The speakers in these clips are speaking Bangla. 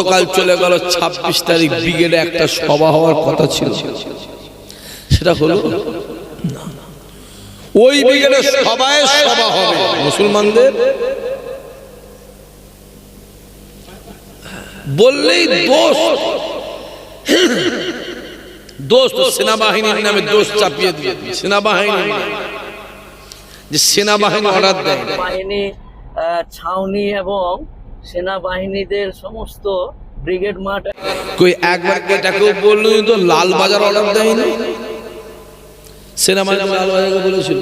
গতকাল চলে গেল ছাব্বিশ তারিখ, ব্রিগেডে একটা সভা হওয়ার কথা ছিল। সেটা হলো? ওই ব্রিগেডে সবাই সভা হবে। মুসলমানদের? বললেই দোষ। দোষ তো সেনাবাহিনীর নামে দোষ চাপিয়ে দিয়ে সেনাবাহিনী যে সেনাবাহিনী অর্ডার দেয়। ছাউনি এবং সেনাবাহিনীদের সমস্ত ব্রিগেড মাঠ কই, একবার এটাকেও বলল তো লাল বাজার অর্ডার দেয়নি। সেনাবাহিনী লাল বাজারকে বলেছিল,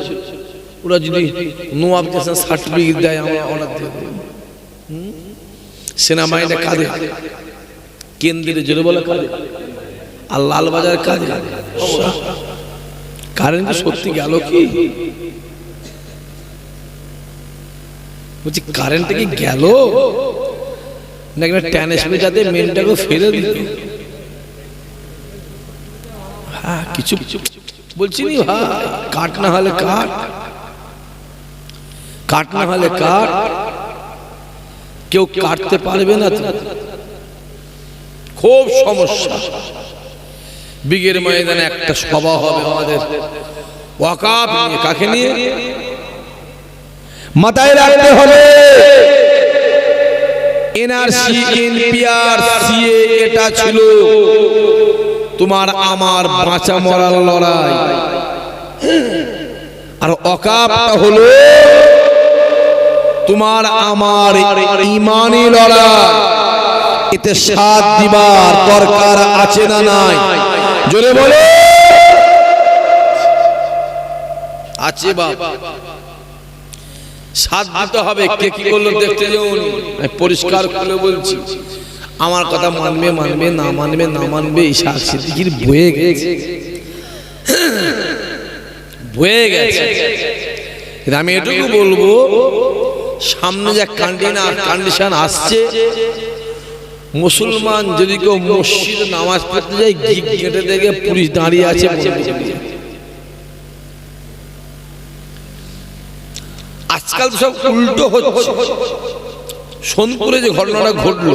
ওরা যদি নোয়াবকে সার্টিফিকেট দেয় আমরা অর্ডার দিয়ে দেবো? সেনাবাহিনীটা কাঁদে। কেন্দ্রে জোরে বলে কাঁদে। আর লাল বাজার কাঁদে। কারেন্ট সত্যি গেল কি? বলছি, কারেন্টটা কি গেল? নাকি না ট্যানেসবে যাতে মেনটাকে ফেলে দিল হ্যাঁ কিছু বলছি নি ভাই? কাট না হলে কাট কাট না হলে কাট কেউ কাটতে পারবে না খুব সমস্যা। বিগের ময়দানে একটা সভা হবে আমাদের। ওয়াকাপ নিয়ে কাকে নিয়ে? মাথায় রাখতে হবে। এনআরসি এনপিআর সিএ এটা ছিল তোমার আমার বাঁচা মরার লড়াই। আর অকাপটা হলো তোমার আমার ইমানি লড়াই। এতে সাথ দিবার দরকার আছে না নাই? জোরে বলে। আছে বাবা সাথ দিতে হবে কে কি করল দেখতে যাও পরিষ্কার করে বলছি, আমার কথা মানবে মানবে, না মানবে না মানবে ঈশা সিদ্দিকির বয়ে গেছে। বয়ে গেছে। আমি এটুকু বলব, সামনে যে কান্ডিনা কন্ডিশন আসছে, মুসলমান যদি কেউ মসজিদে নামাজ পড়তে যায়, গিট গেটে দেখে পুলিশ দাঁড়িয়ে আছে বন্দুক নিয়ে। আজকাল সব উল্টো হচ্ছে। সোনপুরে যে ঘটনাটা ঘটলো,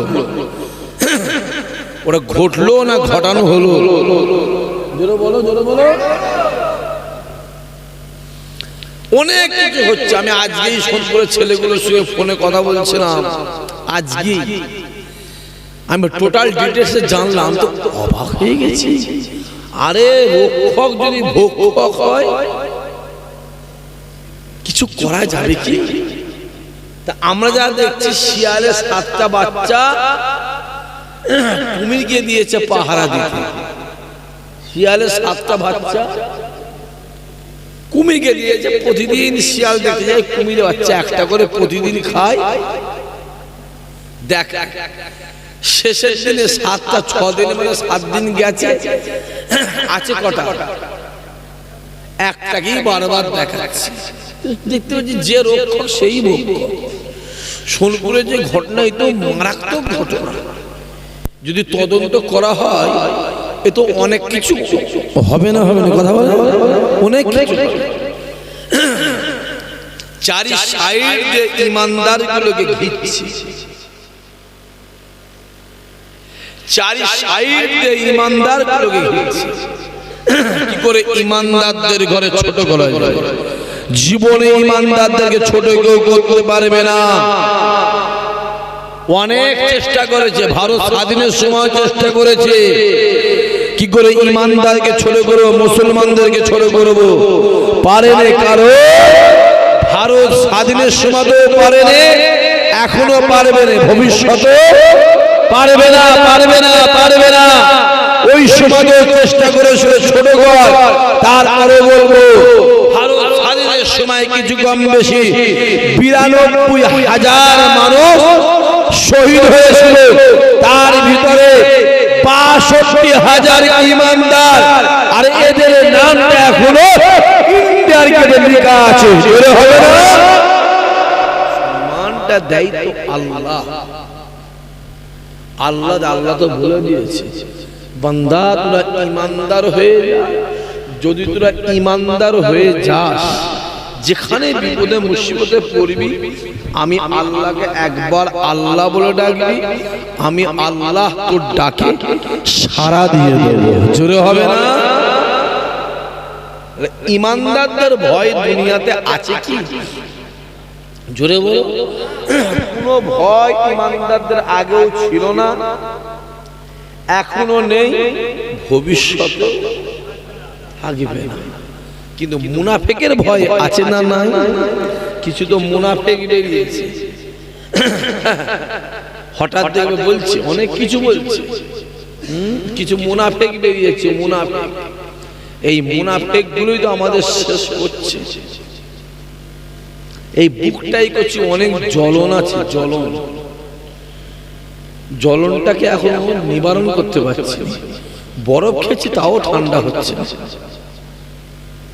ওটা ঘটলো না ঘটানো হলো? অনেক কিছু হচ্ছে। আমি আজকেই সোনপুরের ছেলেগুলোর সঙ্গে ফোনে কথা বলছিলাম। আজকেই। আমি টোটাল ডিটেলসে জানলাম, তো অবাক হয়ে গেছি। আরে রক্ষক যদি ভক্ষক হয় কিছু করা যাবে কি? তা আমরা যা দেখছি শিয়ালে সাতটা বাচ্চা কুমিরকে দিয়েছে পাহারা দিতে। শিয়ালে সাতটা বাচ্চা কুমিরকে দিয়েছে। প্রতিদিন শিয়াল দেখতে যায় কুমির বাচ্চা একটা করে প্রতিদিন খায়। দেখ, শেষের দিনে সাতটা, ছ দিনে মানে সাত দিন গেছে। আছে কটা? একটাকেই বারবার দেখাচ্ছে। দেখতে পাচ্ছি যে রক্ষক সেই ভক্ষক সোনপুরে যে ঘটনা এই তো মারাত্মক ঘটনা। যদি তদন্ত করা হয় এ তো অনেক কিছু। হবে না হবে না কথা বলে। অনেক চারি সাইড যে ইমানদার গুলোকে ঘিরছে। চারি সাইড যে ইমানদার গুলোকে ঘিরছে। কি করে ইমানদারদের ঘরে ছোট করা যায়? জীবনে ইমানদারদেরকে ছোট কেউ করতে পারবে না। অনেক চেষ্টা করেছে, ভারত স্বাধীনের সময় চেষ্টা করেছে। কি করে ইমানদারকে ছোট করব, মুসলমানদেরকে ছোট করব? পারেনি কারও। ভারত স্বাধীনের সময়তেও পারেনি এখনও পারবে না ভবিষ্যতে পারবে না পারবে না পারবে না। ওই সময়তেও চেষ্টা করেছিল ছোট ঘর, তার আরও বলব, ভারত স্বাধীনের সময় কিছু কম বেশি? বিরানব্বই হাজার মানুষ শহীদ হয়েছিল। তার ভিতরে বাষট্টি হাজার ইমানদার। আর এদের নামটা এখনও ইন্ডিয়ার গেটে লেখা আছে। হবে না? সম্মানটা দেয় তো আল্লাহ। আল্লাহ আল্লাহ তো বলে দিয়েছে। বান্দা তোরা ইমানদার হয়ে যদি তোরা ইমানদার হয়ে যাস যেখানে বিপদে মুসিবতে পড়বি আমি আল্লাহকে একবার আল্লাহ বলে ডাকবি আমি আল্লাহ তোর ডাকে সারা দিয়ে দেবো। জোরে হবে না? ইমানদারদের ভয় দুনিয়াতে আছে কি? জোরে বলো। কোনো ভয় ইমানদারদের আগেও ছিল না এখনও নেই ভবিষ্যতে থাকবে না। কিন্তু মুনাফেকের ভয় আছে না না কিছু তো মুনাফেক বেরিয়েছে। হঠাৎ দেখবে বলছে অনেক কিছু বলছে। কিছু মুনাফেক বেরিয়েছে মুনাফেক। এই মুনাফেক গুলোই তো আমাদের শেষ করছে। এই বুকটাই করছি অনেক জ্বলন আছে জ্বলন। জ্বলনটাকে এখন নিবারণ করতে পারছি। বরফ খেয়েছি তাও ঠান্ডা হচ্ছে।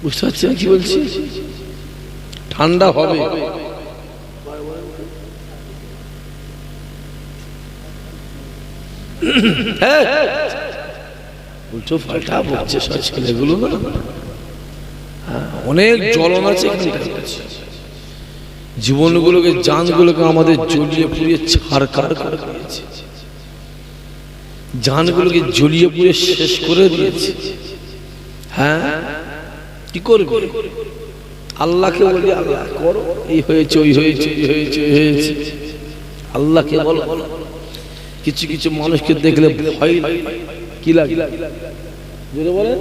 না। বুঝতে পারছেন কি বলছি? ঠান্ডা হবে। হ্যাঁ। উল্টো পাল্টা বলছে সব ছেলেগুলো। না হ্যাঁ, অনেক জ্বলন আছে জীবনগুলোকে জানগুলোকে আমাদের জ্বলিয়ে পুড়িয়ে ছাড়কার করে দিয়েছে। জানগুলোকে জ্বলিয়ে পুড়িয়ে শেষ করে দিয়েছে। হ্যাঁ। কি করবে? আল্লাহকে বলি, আল্লাহ, করো। এই হয়েছে, ওই হয়েছে, এই হয়েছে হয়েছে। আল্লাহকে বলো। কিছু কিছু মানুষকে দেখলে ভয় কি লাগে? জোরে বলেন।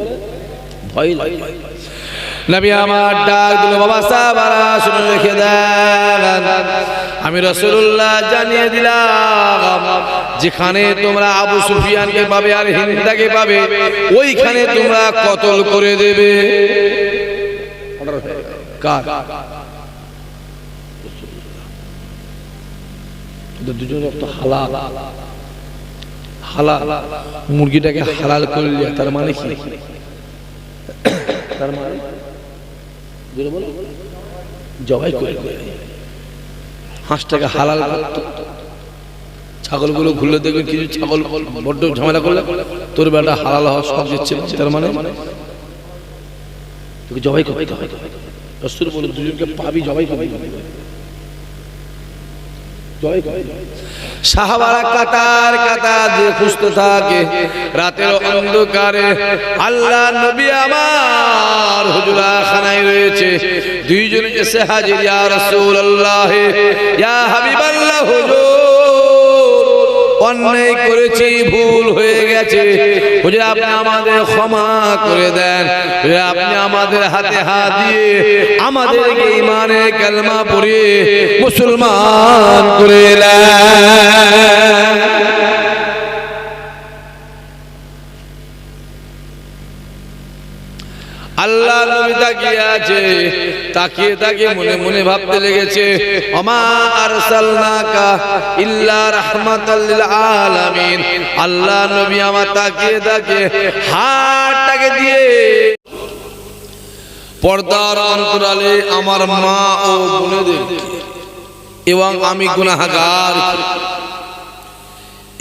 ভয় লাগে। নবী আমার ডাক দিল, বাবা সাহাবারা শুনে রেখে দেন। আমি রসুল্লাহ জানিয়ে দিলাম, যেখানে তোমরা আবু সুফিয়ানকে পাবে আর হিন্দাকে পাবে, ওইখানে তোমরা কতল করে দেবে? কার? দুজন রক্ত হালাল। হালাল। মুরগিটাকে হালাল করলে তার মানে কি? তার মানে? জবাই করে। হাঁসটাকে হালাল করতো ছাগলগুলো ঘুরলে দেখবে কিছু ছাগল বড্ড ঝামেলা করলে তোর বেটা হালাল হওয়া সব দিচ্ছে, তার মানে? তোকে জবাই করতে হবে। রসুল বলে দুজনকে পাবি, জবাই করতে করবি? সাহাবারা কাতার কাতার যে খুঁজতে থাকে, রাতের অন্ধকারে আল্লাহ নবী আমার হুজুরা খানায় রয়েছে। দুইজন এসে হাজির, ইয়া রাসূলুল্লাহ, ইয়া হাবিবাল্লাহ হুজুর। অন্যায় করেছি, ভুল হয়ে গেছে। বুঝে আপনি আমাদের ক্ষমা করে দেন। বুঝে আপনি আমাদের হাতে হাত দিয়ে আমাদেরকে ইমানে কালমা পড়িয়ে মুসলমান করে দেন। আল্লাহ নবী তাকিয়ে আছে, তাকিয়ে তাকিয়ে মনে মনে ভাবতে লেগেছে, অমা আরসালনাকা ইল্লা রাহমাতাল লিল আলামিন। আল্লাহ নবী আমার তাকিয়ে তাকিয়ে হাতটাকে দিয়ে পর্দার অন্তরালে আমার মা ও বোনেদের এবং আমি গুনাহগার।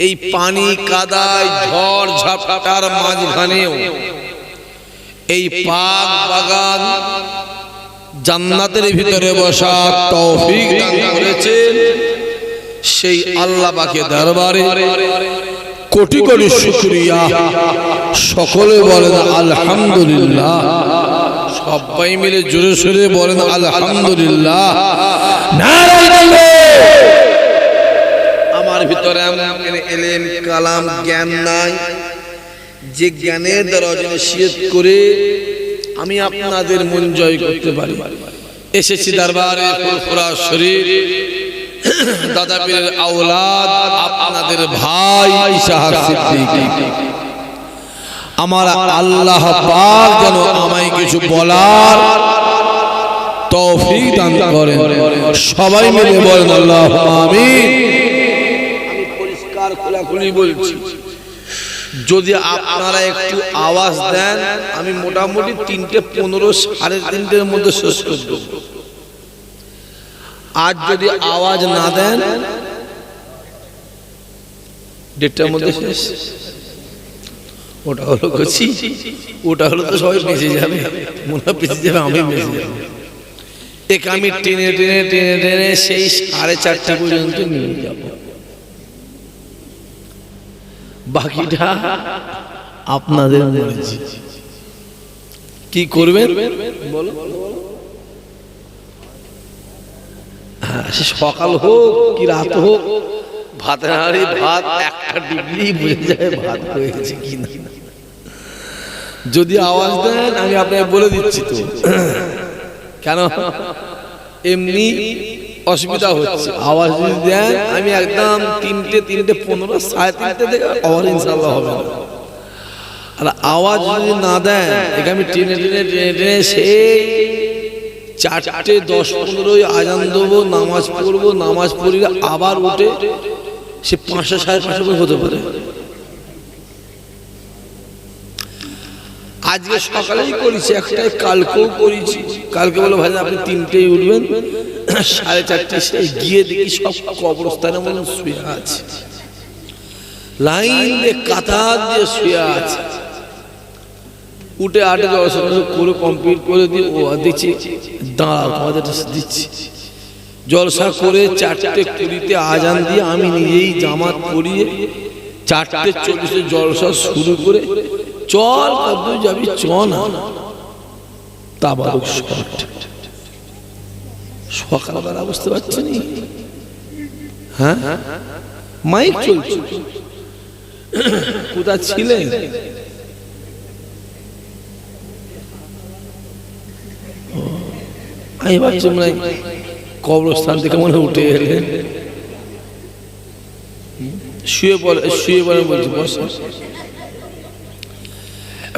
এই পানি কাদায় ঝড় ঝাপটার মাঝখানেও এই পাক বাগান জান্নাতের ভিতরে বসা তৌফিক দান করেছেন সেই আল্লাহ পাকে দরবারে কোটি কোটি শুকরিয়া। সকলে বলেন আলহামদুলিল্লাহ। সবাই মিলে জোরে সোরে বলেন আলহামদুলিল্লাহ। আমার ভিতরে এলেম কালাম জ্ঞান নাই। যে জ্ঞানের দ্বারা নিষেধ করে আমি আপনাদের মন জয় করতে পারি। এসেছি দরবারে ফুরফুরা শরীর দাদা পীরের আওলাদ, আপনাদের ভাই ইশাহার সিদ্দিক। আমার আল্লাহ পাক যেন আমায় কিছু বলার তৌফিক দান করেন। সবাই মিলে বলেন, আল্লাহ আমি পরিষ্কার খোলাখুলি বলছি। যদি আপনারা একটু আওয়াজ দেন, আমি মোটামুটি তিনটে পনেরো সাড়ে তিনটের মধ্যে শেষ করে দেব। আজ যদি আওয়াজ না দেন, দেড়টার মধ্যে শেষ। ওটা হলো কচি, ওটা হলো তো সবাই বেঁচে যাবে। মনে বেঁচে যাবে আমি বেঁচে যাবে। একে আমি টেনে টেনে টেনে টেনে সেই সাড়ে চারটে পর্যন্ত নিয়ে যাব। বাকিটা আপনাদের কি করবেন? বলো হ্যাঁ, সে সকাল হোক কি রাত হোক ভাতের হাঁড়ি ভাত একটা ডিগ্রি বুঝে যায় ভাত হয়েছে কি না যদি আওয়াজ দেন আমি আপনাকে বলে দিচ্ছি তো। কেন? এমনি অসুবিধা হচ্ছে। আওয়াজ যদি দেন, আমি একদম তিনটে তিনটে, পনেরো, সাড়ে তিনটে থেকে আওয়াজ ইনশাল্লাহ হবে। আর আওয়াজ যদি না দেন, একে আমি টেনে টেনে টেনে টেনে সেই চারটে, দশ, পনেরোই আজান দেবো, নামাজ পড়ব, নামাজ পড়লে আবার উঠে সে পাঁচশো সাড়ে পাঁচশো হতে পারে। আজকে সকালেই করেছি একটাই কালকেও করেছি। কালকে বলে ভাই আপনি তিনটেই উঠবেন। সাড়ে চারটে সে গিয়ে দেখি সব কবরস্থানে মনে শুয়ে আছে। লাইন দিয়ে কাতার দিয়ে শুয়ে আছে। উঠে আটে দশ করে কমপ্লিট করে দিয়ে ও দিচ্ছি দাঁড়া দিচ্ছি। জলসা করে চারটে কুড়িতে আজান দিয়ে আমি নিজেই জামাত পরিয়ে চারটে চল্লিশে জলসা শুরু করে চল যাবি চ না। শট সকালবেলা বুঝতে হ্যাঁ? মাইক চলছে। কোথা ছিলেন আমি ভাবছি কবরস্থান থেকে মনে উঠে এলেন। শুয়ে পড়ে শুয়ে পড়ে বলছি, বস।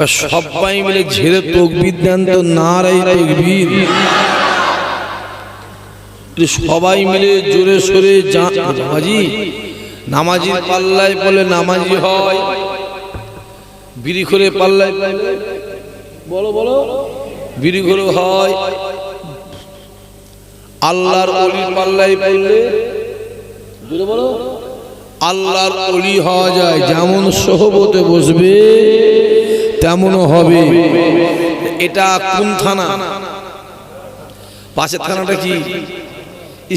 সবাই মিলে ঝেড়ে তকবির দেন তো নারাই তকবির। সবাই মিলে জোরে সোরে নামাজি, নামাজির পাল্লায় বলে নামাজি হয়। বিড়ি করে পাল্লায় বলো বলো বিড়ি করে হয়। আল্লাহর অলির পাল্লায় পাইলে জোরে বলো। আল্লাহর অলি হওয়া যায়, যেমন সহবতে বসবে। তেমন হবে। এটা কোন থানা? পাশের থানাটা কি?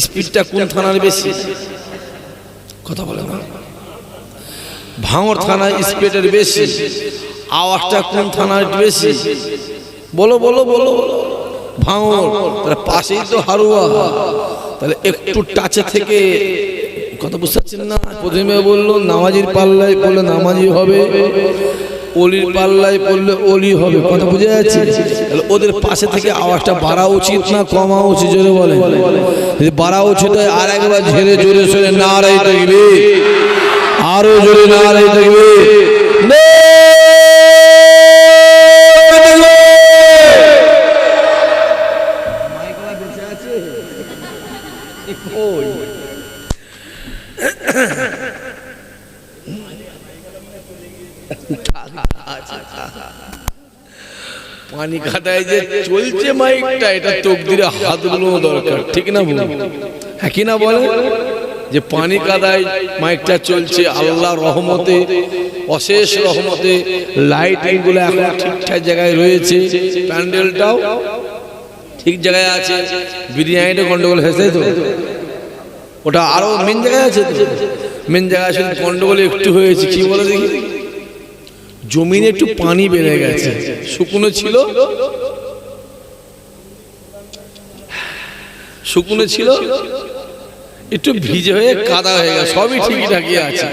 স্পিডটা কোন থানার বেশি? কথা বলে না। ভাঙর থানা স্পিডের বেশি। আওয়াজটা কোন থানার বেশি? বলো বলো বলো। বলো ভাঙর তাহলে পাশেই তো হারুয়া। তাহলে একটু টাচে থেকে কথা বুঝতে পারছেন না? প্রথমে বলল নামাজির পাল্লায় পড়লে নামাজি হবে। অলির পাল্লায় পড়লে অলি হবে। কথা বুঝে যাচ্ছে তাহলে ওদের পাশে থেকে আওয়াজটা বাড়া উচিত না কমা উচিত? জোরে বলে যদি বাড়া উচিত হয় আর একবার ঝেড়ে জোরে সরে না রাই আরও জোরে না রাই পানি কাটায় যে চলছে মাইকটা, এটা তকদিরে হাত দরকার। ঠিক না বল হ্যাঁ কি না বলে? যে পানি কাদায় মাইকটা চলছে আল্লাহ রহমতে, অশেষ রহমতে লাইটিংগুলো এখন ঠিকঠাক জায়গায় রয়েছে। প্যান্ডেলটাও ঠিক জায়গায় আছে। বিরিয়ানিটা গন্ডগোল হয়েছে তো? ওটা আরও মেন জায়গায় আছে মেন জায়গায় শুধু গন্ডগোল একটু হয়েছে, কি বলে দেখি? জমিনে একটু পানি বেড়ে গেছে। শুকনো ছিল? শুকনো ছিল? একটু ভিজে হয়ে কাদা হয়ে গেছে। সবই ঠিকঠাকই আছে।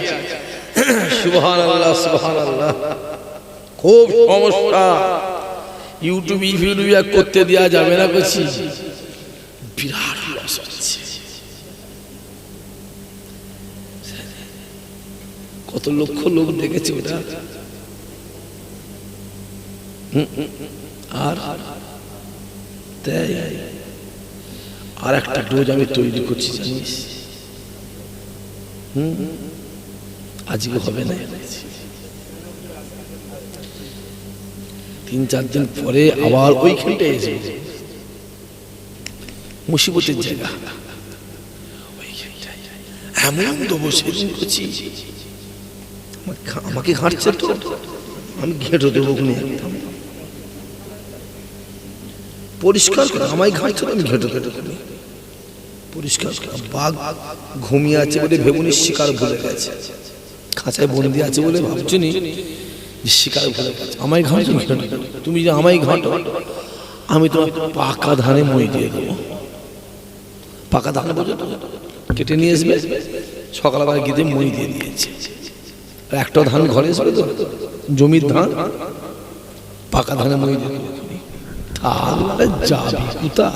সুবহান আল্লাহ সুবহান আল্লাহ খুব সমস্যা ইউটিউব ইউটিউব করতে দেওয়া যাবে না করছি বিরাট লস হচ্ছে। কত লক্ষ লোক দেখেছে ওটা? আর তাই আর একটা ডোজ আমি তৈরি করছি, জানিস? হুম? আজকে হবে না। তিন, চার দিন পরে আবার ওইখানটায় এসে মুসিবতের জায়গা। এমন দেবো সেদিন করছি। আমাকে হাঁটছে তো। আমি ঘেঁটে দেবো ওখানে একদম পরিষ্কার করে, আমায় ঘাঁটছে আমি ঘেটে ঘেটে করি পরিষ্কার করে, বাঘ ঘুমিয়ে আছে বলে ভেবুনি শিকার ভুলে গেছে। খাঁচায় বন্দি আছে বলে ভাবছি নি? শিকার ভুলে গেছে। আমায় ঘাঁটছো ঘেটে ঘেটে। তুমি যে আমায় ঘাঁটো, আমি তোমার পাকা ধানে মই দিয়ে দেবো। পাকা ধান বোঝো? কেটে নিয়ে আসবে? সকালবেলা গিয়ে মই দিয়ে দিয়েছে। আর একটাও ধান ঘরে আসবে তো? জমির ধান? পাকা ধানে মই দিয়ে দিয়েছে। তাহলে যাবি কুতা।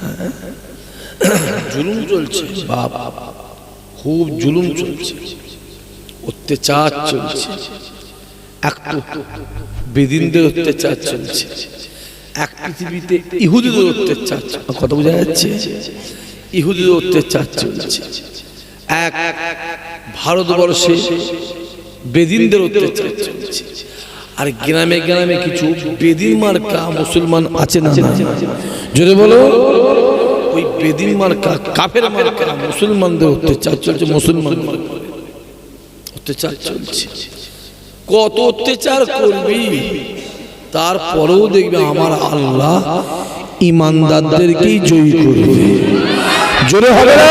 হ্যাঁ? জুলুম চলছে। বাপ খুব জুলুম চলছে। অত্যাচার চলছে। একটু বেদিনদের অত্যাচার চলছে। এক পৃথিবীতে ইহুদিদের অত্যাচার। কথা বোঝা যাচ্ছে? ইহুদিদের অত্যাচার চলছে। এক ভারতবর্ষে বেদিনদের অত্যাচার চলছে। আর গ্রামে গ্রামে কিছু বেদিন মার্কা মুসলমান আছে না? জোরে বলো। ওই বেদিন মার্কা কাফের মার্কা মুসলমানদের অত্যাচার চলছে মুসলমানদের। উপরে। অত্যাচার চলছে। কত অত্যাচার করবি? তারপরেও দেখবে আমার আল্লাহ ইমানদারদেরকেই জয়ী করবে। জোরে হবে না?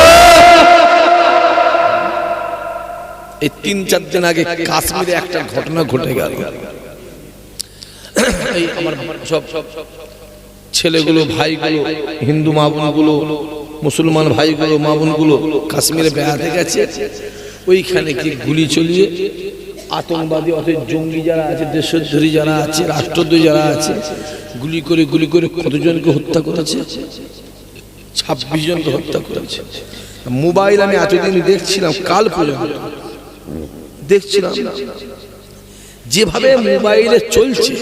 এই তিন চার দিন আগে কাশ্মীরে একটা ঘটনা ঘটে গেল। ছেলেগুলো, ভাইগুলো, হিন্দু মা বোনগুলো মুসলমান ভাইগুলো মা বোনগুলো কাশ্মীরে বেড়াতে গেছে। ওইখানে কি গুলি চলিয়ে আতঙ্কবাদী অর্থাৎ জঙ্গি যারা আছে, দেশদ্রোহী যারা আছে, রাষ্ট্রদ্রোহী যারা আছে, গুলি করে গুলি করে কতজনকে হত্যা করেছে? ছাব্বিশ জনকে হত্যা করেছে। মোবাইল আমি এতদিন দেখছিলাম, কাল পর্যন্ত দেখছিলাম। যেভাবে মোবাইলে চলছে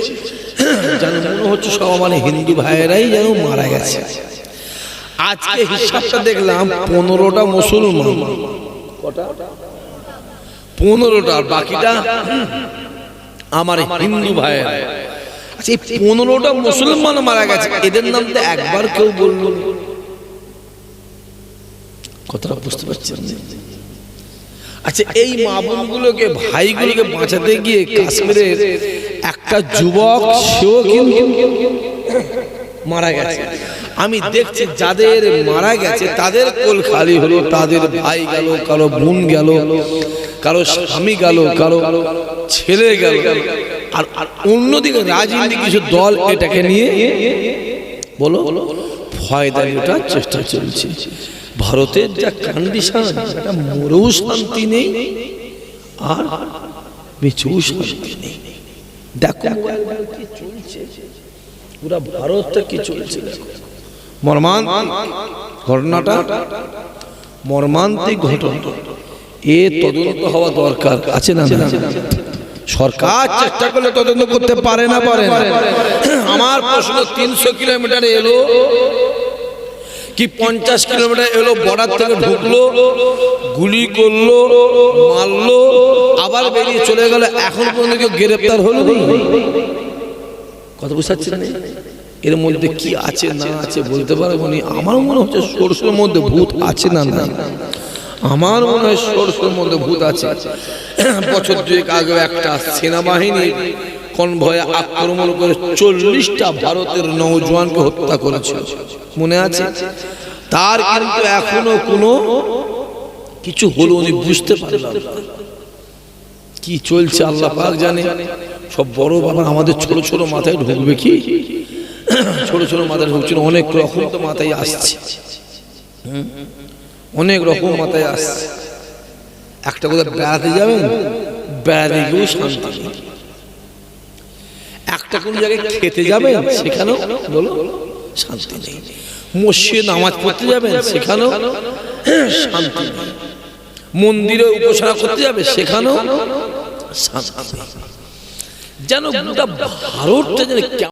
যেন মনে হচ্ছে সব আমার হিন্দু ভাইয়েরাই যেন মারা গেছে। আজকে হিসাবটা দেখলাম পনেরোটা মুসলমান। পনেরোটা বাকিটা আমার হিন্দু ভাইয়েরা। আচ্ছা এই পনেরোটা মুসলমান মারা গেছে, এদের নাম তো একবার কেউ বলল। কথাটা বুঝতে পারছেন আচ্ছা এই মা বোনগুলোকে, ভাইগুলোকে বাঁচাতে গিয়ে কাশ্মীরের একটা যুবক, সেও কিন্তু মারা গেছে। আমি দেখছি যাদের মারা গেছে, তাদের কোল খালি হলো, তাদের ভাই গেল, কারও বোন গেল, কারও স্বামী গেল, কারও ছেলে গেল। আর অন্যদিকে রাজনীতি কিছু দল এটাকে নিয়ে বলো ফয়দা ওঠার চেষ্টা চলছে। ভারতের যা কন্ডিশন এটা মরেও শান্তি নেই, আর বেঁচেও শান্তি নেই। দেখো কি চলছে? পুরা ভারতটা কি চলছে দেখো। মর্মান্তিক ঘটনাটা মর্মান্তিক ঘটনা। এ তদন্ত হওয়া দরকার আছে না? সরকার চেষ্টা করলে তদন্ত করতে পারে না পারে আমার প্রশ্ন তিনশো কিলোমিটার এলো কি পঞ্চাশ কিলোমিটার এলো, বর্ডার থেকে ঢুকলো, গুলি করল, মারলো, আবার বেরিয়ে চলে গেল, এখন পর্যন্ত কেউ গ্রেপ্তার হলো কথা বুঝতে না? এর মধ্যে কি আছে, না আছে বলতে পারব নি? আমার মনে হচ্ছে সরষের মধ্যে ভূত আছে না না আমার মনে হয় সরষের মধ্যে ভূত আছে। বছর দুয়েক আগে একটা সেনাবাহিনী কনভয়ে আক্রমণ করে চল্লিশটা ভারতের নৌজওয়ানকে হত্যা করেছিল। মনে আছে? তার কিন্তু এখনও কোনো কিছু হলো উনি বুঝতে পারলাম। কি চলছে আল্লাহ পাক জানে। সব বড় বাবা আমাদের ছোট ছোট মাথায় ঢুকবে কি? ছোট ছোট মাথায় ঢুকছে না, অনেক রকম তো মাথায় আসছে। অনেক রকম মাথায় আসছে। একটা কোথাও বেড়াতে যাবেন? বেড়াতে গিয়েও শান্তি একটা কোন জায়গায় খেতে যাবেন, সেখানেও বলো, শান্তি নেই। মসজিদে নামাজ পড়তে যাবেন, সেখানেও শান্তি নেই। মন্দিরে উপাসনা করতে যাবে, সেখানেও শান্তি যেন গোটা ভারতটা যেন